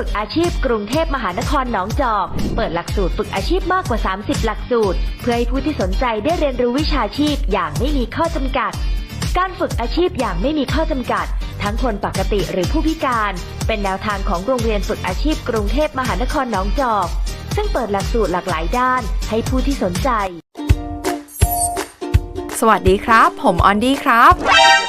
ฝึกอาชีพกรุงเทพมหานครหนองจอก เปิดหลักสูตรฝึกอาชีพมากกว่า 30 หลักสูตร เพื่อให้ผู้ที่สนใจได้เรียนรู้วิชาชีพอย่างไม่มีข้อจำกัด การฝึกอาชีพอย่างไม่มีข้อจำกัด ทั้งคนปกติหรือผู้พิการ เป็นแนวทางของโรงเรียนฝึกอาชีพกรุงเทพมหานครหนองจอก ซึ่งเปิดหลักสูตรหลากหลายด้าน ให้ผู้ที่สนใจ สวัสดีครับ ผมออนดี้ครับ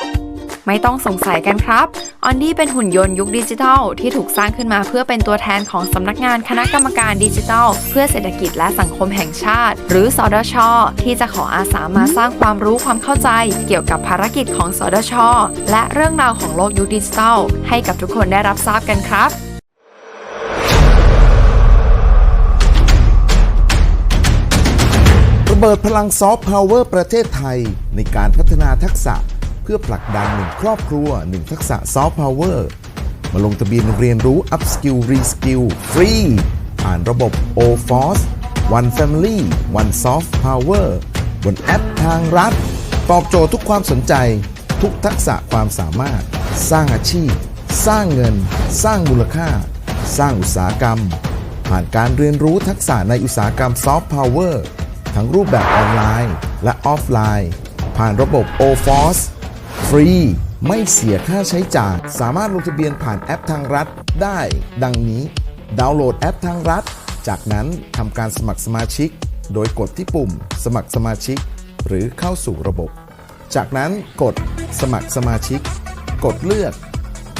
ไม่ต้องสงสัยกันครับออนดี้เป็นหุ่นยนต์ยุคดิจิทัล ที่ถูกสร้างขึ้นมาเพื่อเป็นตัวแทนของสำนักงานคณะกรรมการดิจิทัล เพื่อเศรษฐกิจและสังคมแห่งชาติ หรือสอดช ที่จะขออาสามาสร้างความรู้ความเข้าใจ เกี่ยวกับภารกิจของสอดช และเรื่องราวของโลกยุคดิจิทัล ให้กับทุกคนได้รับทราบกันครับระเบิดพลังซอฟต์พาวเวอร์ประเทศไทย ในการพัฒนาทักษะ เพื่อผลักดันหนึ่งครอบครัวหนึ่งทักษะซอฟต์พาวเวอร์มาลงทะเบียนเรียนรู้ Up Skill Re Skill ฟรีผ่านระบบ OFORCE One Family One Soft Power บนแอปทางรัฐ ตอบโจทย์ทุกความสนใจ ทุกทักษะความสามารถ สร้างอาชีพ สร้างเงิน สร้างมูลค่า สร้างอุตสาหกรรม ผ่านการเรียนรู้ทักษะในอุตสาหกรรมซอฟต์พาวเวอร์ทั้งรูปแบบออนไลน์ และออฟไลน์ ผ่านระบบ OFORCE ฟรี ไม่เสียค่าใช้จ่ายสามารถลงทะเบียนผ่านแอปทางรัฐได้ ดังนี้ ดาวน์โหลดแอปทางรัฐ จากนั้นทำการสมัครสมาชิก โดยกดที่ปุ่ม สมัครสมาชิก หรือเข้าสู่ระบบ จากนั้นกดสมัครสมาชิก กดเลือก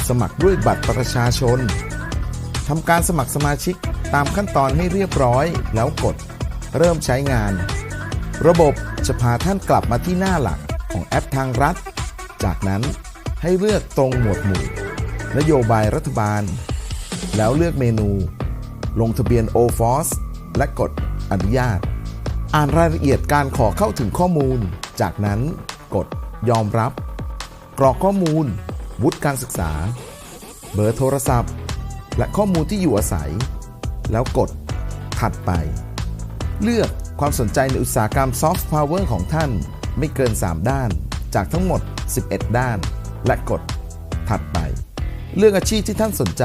สมัครด้วยบัตรประชาชนทำการสมัครสมาชิกตามขั้นตอนให้เรียบร้อย แล้วกด เริ่มใช้งาน ระบบจะพาท่านกลับมาที่หน้าหลักของแอปทางรัฐ จากนั้นให้เลือกตรงหมวดหมู่ นโยบายรัฐบาล แล้วเลือกเมนู ลงทะเบียน OFOS และกดอนุญาต อ่านรายละเอียดการขอเข้าถึงข้อมูล จากนั้นกดยอมรับ กรอกข้อมูล วุฒิการศึกษา เบอร์โทรศัพท์ และข้อมูลที่อยู่อาศัย แล้วกดถัดไป เลือกความสนใจในอุตสาหกรรมซอฟต์พาวเวอร์ของท่านไม่เกิน 3 ด้าน จากทั้งหมด 11 ด้าน และกดถัดไป เลือกอาชีพที่ท่านสนใจ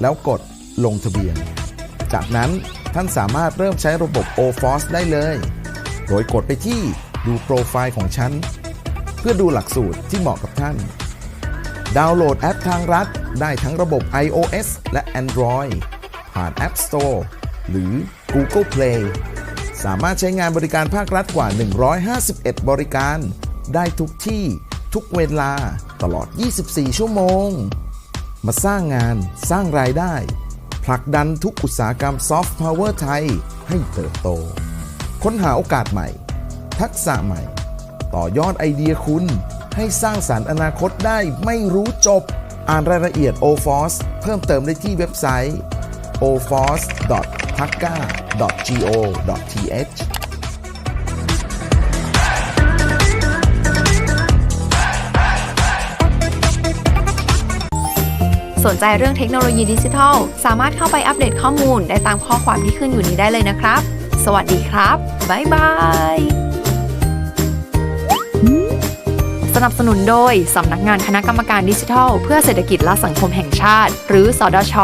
แล้วกดลงทะเบียน จากนั้นท่านสามารถเริ่มใช้ระบบ OFOS ได้เลย โดยกดไปที่ดูโปรไฟล์ของฉัน เพื่อดูหลักสูตรที่เหมาะกับท่าน ดาวน์โหลดแอปทางรัฐ ได้ทั้งระบบ iOS และ Android ผ่าน App Store หรือ Google Play สามารถใช้งานบริการภาครัฐกว่า 151 บริการ ได้ทุกที่ทุกเวลาตลอด 24 ชั่วโมง มาสร้างงานสร้างรายได้ ผลักดันทุกอุตสาหกรรมซอฟต์พาวเวอร์ไทยให้เติบโต ค้นหาโอกาสใหม่ ทักษะใหม่ ต่อยอดไอเดียคุณ ให้สร้างสารรค์อนาคตได้ไม่รู้จบ อ่านรายละเอียด OFOS เพิ่มเติมได้ที่เว็บไซต์ ofos.taka.go.th สนใจเรื่องเทคโนโลยีดิจิทัล สามารถเข้าไปอัปเดตข้อมูลได้ตามข้อความที่ขึ้นอยู่นี้ได้เลยนะครับ สวัสดีครับ บ๊ายบาย สนับสนุนโดย สำนักงานคณะกรรมการดิจิทัล เพื่อเศรษฐกิจและสังคมแห่งชาติ หรือสอดช